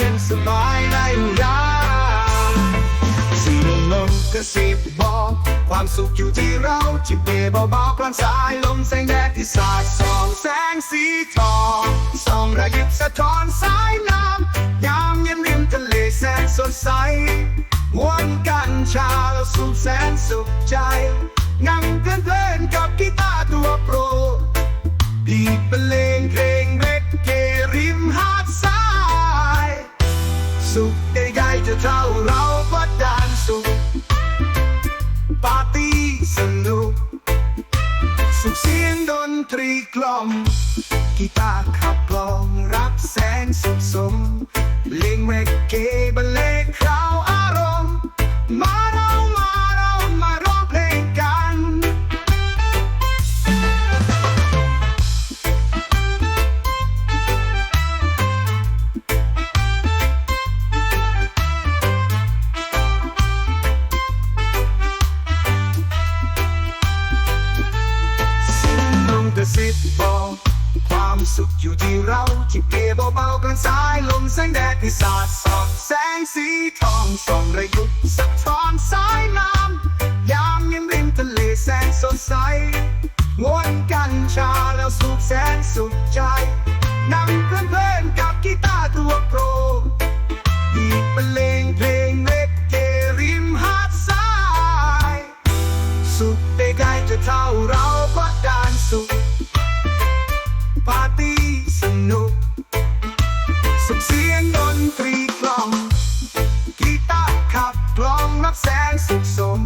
ย็นสบายในยามเสียงลมกระซิบบอกความสุขอยู่ที่เราจิบเบเบาๆกลางสายลมแสงแดดที่สาดส่องแสงสีทองส่องระยิบสะท้อนสายน้ำยามเย็นริมทะเลแสนสดใสวนกันชาแล้วสุขแสนสุขใจ นั่งเพลินๆกับกีตาร์ตัวโปรดดีดบรรเลงเพลง สุขใดๆจะเท่าเราก็ดานสุขปาร์ตี้สนุก สุขเสียงดนตรีกล่อมกีตาร์ขับกลองรับแสงสุขสม ระซิบบอกความสุขอยู่ที่เราที่เกเบาๆกลางสายลมแสงแดดที่สาดส่องแสงสีทองส่องระยุบสะท้อนสายน้ำยามเย็นริมทะเลแสนสดใสวนกันชาแล้วสุขแสนสุขใจนั่งเพลินๆกับกีตาร์ตัวโปรดดีดบรรเลงเลง ขได้ใกลจะเท่าเราก็ดานสุขปาร์ตี้สนุก สุขเสียงดนตรีกลอง กีตาร์ขับกลองรับแสงสุขสม